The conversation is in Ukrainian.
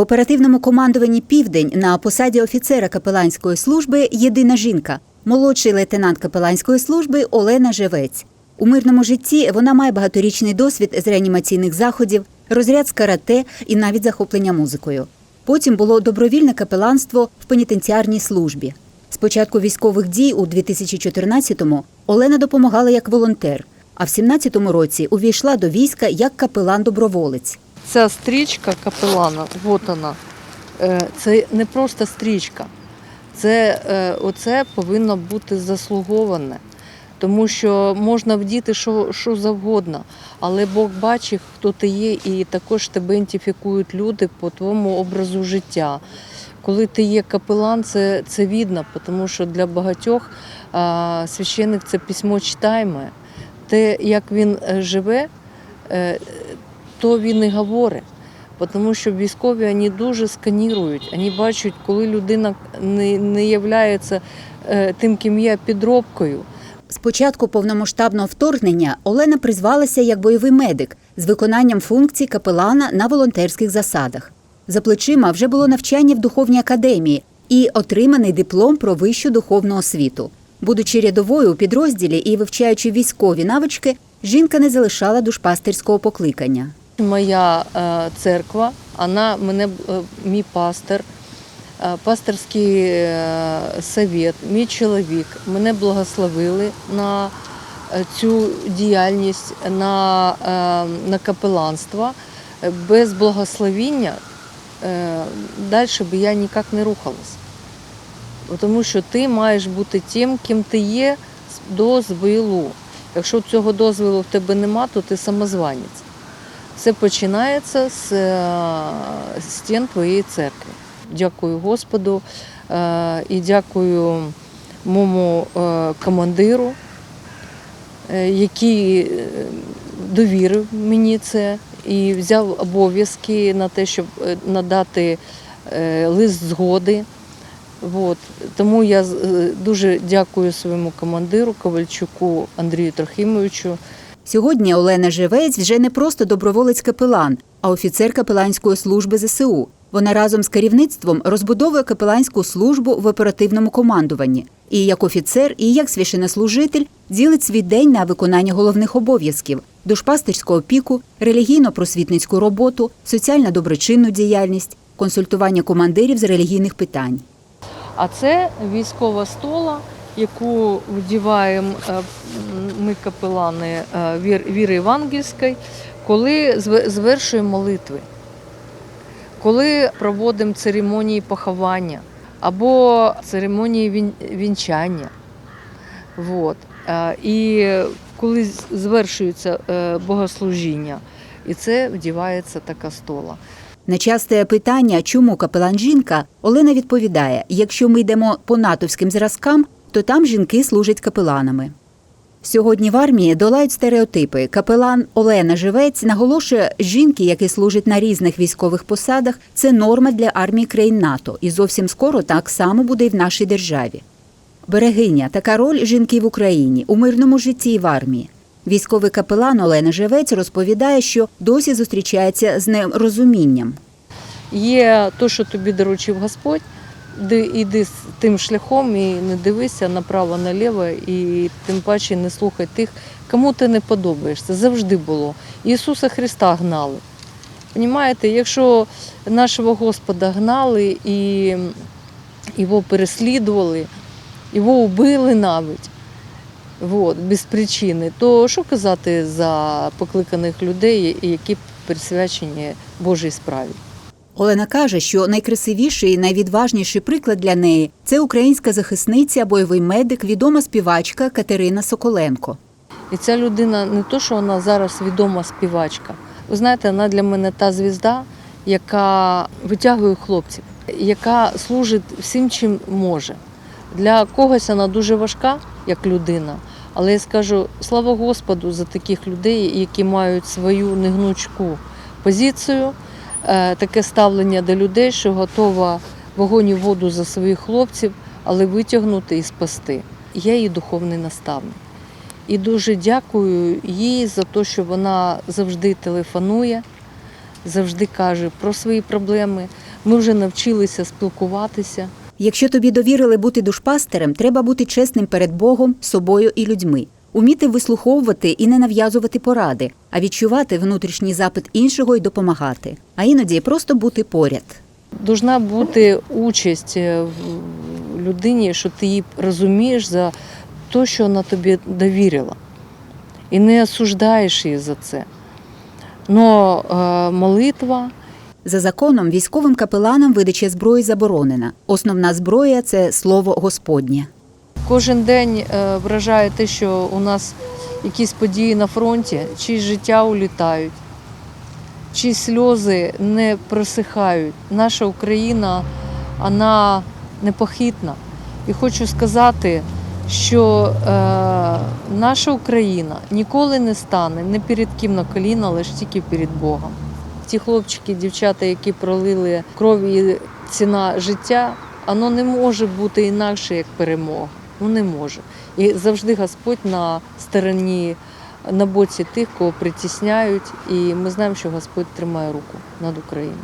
в оперативному командуванні Південь на посаді офіцера капеланської служби єдина жінка, молодший лейтенант капеланської служби Олена Живець. У мирному житті вона має багаторічний досвід з реанімаційних заходів, розряд з карате і навіть захоплення музикою. Потім було добровільне капеланство в пенітенціарній службі. З початку військових дій у 2014-му Олена допомагала як волонтер, а в 17-му році увійшла до війська як капелан-доброволець. Ця стрічка капелана, от вона. Е, Це не просто стрічка. Це е, оце повинно бути заслуговане. Тому що можна вдіти що, що завгодно, але Бог бачить, хто ти є, і також тебе ідентифікують люди по твоєму образу життя. Коли ти є капелан, це, це видно, тому що для багатьох а, священник це письмо читаємо. Те, як він е, живе, то він і говорить. Тому що військові вони дуже сканірують, вони бачать, коли людина не, не є тим, ким є підробкою. З початку повномасштабного вторгнення Олена призвалася як бойовий медик з виконанням функцій капелана на волонтерських засадах. За плечима вже було навчання в духовній академії і отриманий диплом про вищу духовну освіту. Будучи рядовою у підрозділі і вивчаючи військові навички, жінка не залишала душпастерського покликання. Моя е, церква, вона мене е, мій пастор, е, пасторський совет, мій чоловік мене благословили на цю діяльність, на, на капеланство. Без благословіння далі би я ніяк не рухалась. Тому що ти маєш бути тим, ким ти є з дозволу. Якщо цього дозволу в тебе нема, то ти самозванець. Все починається з е, стін твоєї церкви. Дякую Господу е, і дякую моєму е, командиру, який довірив мені це і взяв обов'язки на те, щоб надати лист згоди. От. Тому я дуже дякую своєму командиру Ковальчуку Андрію Трохимовичу. Сьогодні Олена Живець вже не просто доброволець капелан, а офіцер капеланської служби ЗСУ. Вона разом з керівництвом розбудовує капеланську службу в оперативному командуванні. І як офіцер, і як священнослужитель ділить свій день на виконання головних обов'язків: душпастерську опіку, релігійно-просвітницьку роботу, соціально-доброчинну діяльність, консультування командирів з релігійних питань. А це військова стола, яку вдіваємо е, ми капелани е, вір- віри Євангельської, коли звершуємо молитви, коли проводимо церемонії поховання або церемонії вінчання. Вот. Е, І коли звершується богослужіння, і це вдівається така стола. На часте питання, чому капелан жінка, Олена відповідає: якщо ми йдемо по натовським зразкам, то там жінки служать капеланами. Сьогодні в армії долають стереотипи. Капелан Олена Живець наголошує, жінки, які служать на різних військових посадах, це норма для армії країн НАТО, і зовсім скоро так само буде і в нашій державі. Берегиня така роль жінки в Україні у мирному житті і в армії. Військовий капелан Олена Живець розповідає, що досі зустрічається з нерозумінням. Є те, що тобі доручив Господь, іди тим шляхом і не дивися направо наліво, і тим паче не слухай тих, кому ти не подобаєшся. Завжди було. Ісуса Христа гнали. Понімаєте, якщо нашого Господа гнали і його переслідували, його вбили навіть. От, без причини, то що казати за покликаних людей, які присвячені Божій справі? Олена каже, що найкрасивіший і найвідважніший приклад для неї це українська захисниця, бойовий медик, відома співачка Катерина Соколенко. І ця людина не то, що вона зараз відома співачка. Ви знаєте, вона для мене та звізда, яка витягує хлопців, яка служить всім, чим може. Для когось вона дуже важка, як людина. Але я скажу слава Господу за таких людей, які мають свою негнучку позицію, таке ставлення до людей, що готова вогонь і воду за своїх хлопців, але витягнути і спасти. Я її духовний наставник. І дуже дякую їй за те, що вона завжди телефонує, завжди каже про свої проблеми. Ми вже навчилися спілкуватися. Якщо тобі довірили бути душпастерем, треба бути чесним перед Богом, собою і людьми, уміти вислуховувати і не нав'язувати поради, а відчувати внутрішній запит іншого і допомагати, а іноді просто бути поряд. Должна бути участь е, в людині, що ти її розумієш за те, що вона тобі довірила. І не осуждаєш її за це. Но е, молитва, За законом військовим капеланам видача зброї заборонена. Основна зброя це слово Господнє. Кожен день е, вражає те, що у нас якісь події на фронті, чиїсь життя улітають, чиї сльози не просихають. Наша Україна, вона непохитна. І хочу сказати, що е, наша Україна ніколи не стане не перед ким на коліна, лише тільки перед Богом. Ті хлопчики, дівчата, які пролили кров і ціна життя, воно не може бути інакше, як перемога. Ну не може. І завжди Господь на стороні, на боці тих, кого притісняють. І ми знаємо, що Господь тримає руку над Україною.